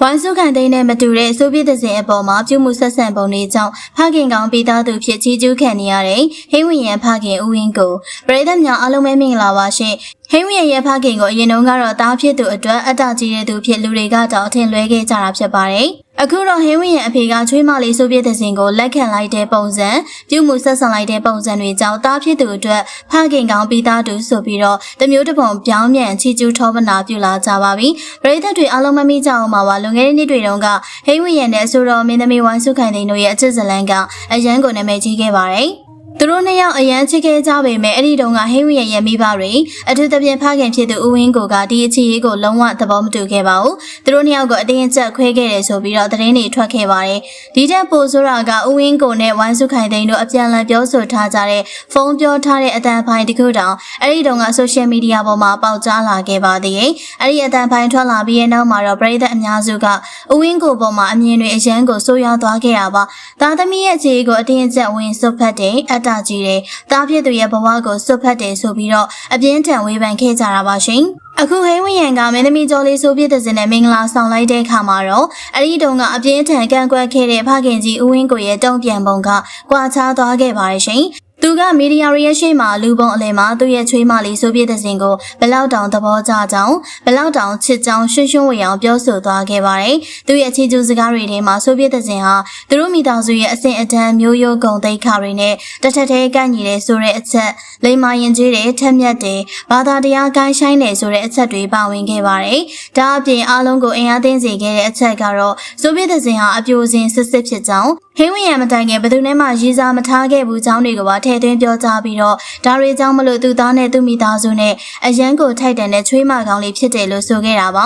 ဝိုင်းစုခံသိမ်းနဲ့မတူတဲ့ဆိုဗီယက်သစဉ်အပေါ်မှာပြုမှုဆက်ဆံပုံတွေကြောင့်ဖခင်ကောင်ပြည်သားသူဖြစ်ချီးကျူးခံနေရတဲ့ဟင်းဝင်ရန်ဖခင်ဦးဝင်းကိုပရိသတ်များအားလုံးပဲမင်္ဂလာပါရှင်ဟင်းဝင်ရန်ရဲ့ဖခင်ကိုအရင်တုန်းကတော့တားဖြစ်သူအတွက်အတ္တကြီးတဲ့သူဖြစ်လူတွေကတော့အထင်လွဲခဲ့ကြတာဖြစ်ပါတယ် အခုတော့ဟင်းဝင်ရန်အဖေကချွေးမလေးဆိုဗီယက်သစဉ်ကိုလက်ခံလိုက်တဲ့ပုံစံပြုမှုဆက်ဆံလိုက်တဲ့ပုံစံတွေကြောင့်တားဖြစ်သူအတွက်ဖခင်ကောင်ပြည်သားသူဆိုပြီးတော့တမျိုးတစ်ပုံပြောင်းပြန်ချီးကျူးထောပနာပြုလာကြပါပြီပရိသတ်တွေအားလုံးမမိကြအောင်ပါပါလွန်ခဲ့တဲ့နှစ်တွေတုန်းကဟိန်းဝင်းရံနဲ့အဆိုတော်မင်းသမီးဝိုင်းစုခိုင်သိန်းတို့ရဲ့အချစ်ဇလန်ကအရန်ကိုနာမည်ကြီးခဲ့ပါတယ်။ သူတို့နှစ်ယောက်အရန်ချစ်ခဲ့ကြပေမဲ့အဲ့ဒီတုန်းကဟိန်းဝင်းရံရဲ့မိဘတွေအထူးသဖြင့်ဖခင်ဖြစ်သူဦးဝင်းကိုကဒီအခြေရေးကိုလုံးဝသဘောမတူခဲ့ပါဘူး။သူတို့နှစ်ယောက်ကိုအတင်းကျပ်ခွဲခဲ့တယ်ဆိုပြီးတော့သတင်းတွေထွက်ခဲ့ပါတယ်။ဒီတက်ပိုဆိုတာကဦးဝင်းကိုနဲ့ဝိုင်းစုခိုင်သိန်းတို့အပြန်အလှန်ပြောဆိုထားကြတဲ့ဖုန်းပြောထားတဲ့အတန်ဖိုင်တစ်ခုတောင်အဲ့ဒီတုန်းကဆိုရှယ်မီဒီယာပေါ်မှာပေါက်ကြားလာခဲ့ပါသေးတယ်။အဲ့ဒီအတန်ဖိုင်ထွက်လာပြီးတဲ့နောက်မှာတော့ပြည်သက်အများစုကဦးဝင်းကိုပေါ်မှာအမြင်တွေအရန်ကိုဆိုးရွားသွားခဲ့တာပါ။သားသမီးရဲ့အခြေကိုအတင်းကျပ်ဝင်စွတ်ဖက်တဲ့အတ္တကြီးတယ်။သားဖြစ်သူရဲ့ဘဝကိုစွတ်ဖက်တယ်ဆိုပြီးတော့အပြင်းထန်ဝေဖန်ခဲ့ကြတာပါရှင်။အခုဟိန်းဝင်းရံကမင်းသမီးကျော်လေးဆိုပြတဲ့စင်နဲ့မင်္ဂလာဆောင်လိုက်တဲ့အခါမှာတော့အဲ့ဒီတုန်းကအပြင်းထန်ကန့်ကွက်ခဲ့တဲ့ဖခင်ကြီးဦးဝင်းကိုရဲ့တုံ့ပြန်ပုံကကွာခြားသွားခဲ့ပါတယ်ရှင်။ သူကမီဒီယာတွေရဲ့ရှေ့မှာလူပုံအလယ်မှာသူ့ရဲ့ချွေးမလေးဆိုပြတဲ့စင်ကိုဘလောက်တောင်သဘောကျကြောင်းဘလောက်တောင်ချစ်ကြောင်းရှင်းရှင်းဝေအောင်ပြောဆိုသွားခဲ့ပါတယ်။သူ့ရဲ့ချီကျူးစကားတွေထဲမှာဆိုပြတဲ့စင်ဟာသူတို့မိသားစုရဲ့အဆင့်အတန်းမျိုးရိုးဂုံတိတ်ခါတွေနဲ့တထက်ထဲကန့်ညီတဲ့ဆိုတဲ့အချက်လိမ္မာရင်ကြီးတဲ့ထက်မြက်တဲ့ဘာသာတရားကိုင်းဆိုင်တဲ့ဆိုတဲ့အချက်တွေပါဝင်ခဲ့ပါတယ်။ဒါအပြင်အားလုံးကိုအင်အားသိမ်းစေခဲ့တဲ့အချက်ကတော့ဆိုပြတဲ့စင်ဟာအပြိုစင်စစ်စစ်ဖြစ်ကြောင်းဟင်းဝင်ရမတိုင်ခင်ဘယ်သူနဲ့မှရေးစားမထားခဲ့ဘူးကြောင်းတွေကိုပါထည့်သွင်းပြောကြားပြီးတော့ဒါတွေကြောင့်မလို့သူသားနဲ့သူမိသားစုနဲ့အရန်ကိုထိုက်တန်တဲ့ချွေးမကောင်းလေးဖြစ်တယ်လို့ဆိုခဲ့တာပါ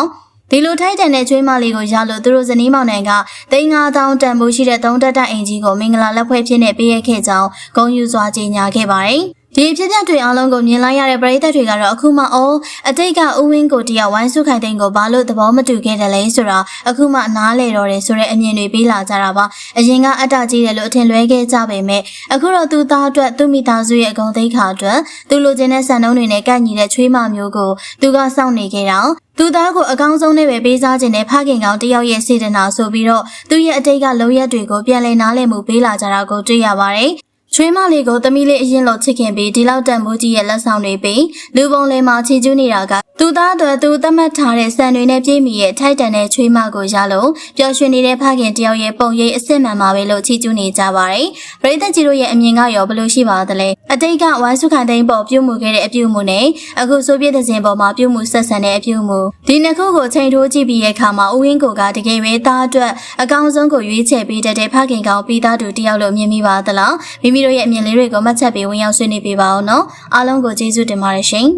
ဒီလိုထိုက်တန်တဲ့ချွေးမလေးကိုရလို့သူတို့ဇနီးမောင်နှံကသိန်း9000တန်ဖိုးရှိတဲ့သုံးတက်တက်အင်ကြီးကိုမင်္ဂလာလက်ဖွဲ့ဖြစ်နေပေးရခဲ့ကြောင်းဂုဏ်ယူစွာကြေညာခဲ့ပါတယ်။ ဒီအဖြစ်အပျက်တွေအားလုံးကိုမြင်လိုက်ရတဲ့ပရိသတ်တွေကတော့အခုမှအော်အတိတ်ကဦးဝင်းကိုတရားဝိုင်းစုခိုင်သိန်းကိုဘာလို့သဘောမတူခဲ့တယ်လဲဆိုတာအခုမှနားလေတော့တယ်ဆိုတဲ့အမြင်တွေပေးလာကြတာပါအရင်ကအတ္တကြီးတယ်လို့အထင်လွဲခဲ့ကြပေမဲ့အခုတော့သူသားအတွက်သူမိသားစုရဲ့အကုန်သိက္ခာအတွက်သူလိုချင်တဲ့စံနှုန်းတွေနဲ့ကန့်ညီတဲ့ချွေးမမျိုးကိုသူကစောင့်နေခဲ့တာသူသားကိုအကောင်းဆုံးနဲ့ပဲပေးစားခြင်းနဲ့ဖခင်ကောင်တယောက်ရဲ့စေတနာဆိုပြီးတော့သူ့ရဲ့အတိတ်ကလုံရက်တွေကိုပြန်လည်နားလည်မှုပေးလာကြတာကိုတွေ့ရပါတယ် ချွေးမလေးကိုသမီးလေးအရင်လိုချစ်ခင်ပြီးဒီလောက်တန်မိုးကြီးရဲ့လက်ဆောင်တွေပြီးလူပုံလေးမှာချီကျူးနေတာကသူသားတွေသူသတ်မှတ်ထားတဲ့စံတွေနဲ့ပြည့်မီရဲ့ထိုက်တန်တဲ့ချွေးမကိုရလို့ပျော်ရွှင်နေတဲ့ဖခင်တယောက်ရဲ့ပုံရိပ်အစ်စ်မှန်ပါပဲလို့ချီကျူးနေကြပါတယ်။ပရိသတ်ကြီးတို့ရဲ့အမြင်ကရောဘယ်လိုရှိပါသလဲ။အတိတ်ကဝိုင်းစုခံသိန်းပေါ်ပြုမှုခဲ့တဲ့အပြုမှုနဲ့အခုဆိုပြည့်တဲ့စဉ်ပေါ်မှာပြုမှုဆက်ဆံတဲ့အပြုမှုဒီနှစ်ခုကိုချိန်ထိုးကြည့်ပြီးရဲ့အခါမှာဦးဝင်းကိုကတကယ်ပဲသားအတွက်အကောင်းဆုံးကိုရွေးချယ်ပေးတတ်တဲ့ဖခင်ကောင်ပြီးသားသူတယောက်လို့မြင်မိပါသလား။မိမိတို့ရဲ့အမြင်လေးတွေကိုမှတ်ချက်ပေးဝင်ရောက်ဆွေးနွေးပေးပါအောင်နော်အားလုံးကိုကျေးဇူးတင်ပါတယ်ရှင်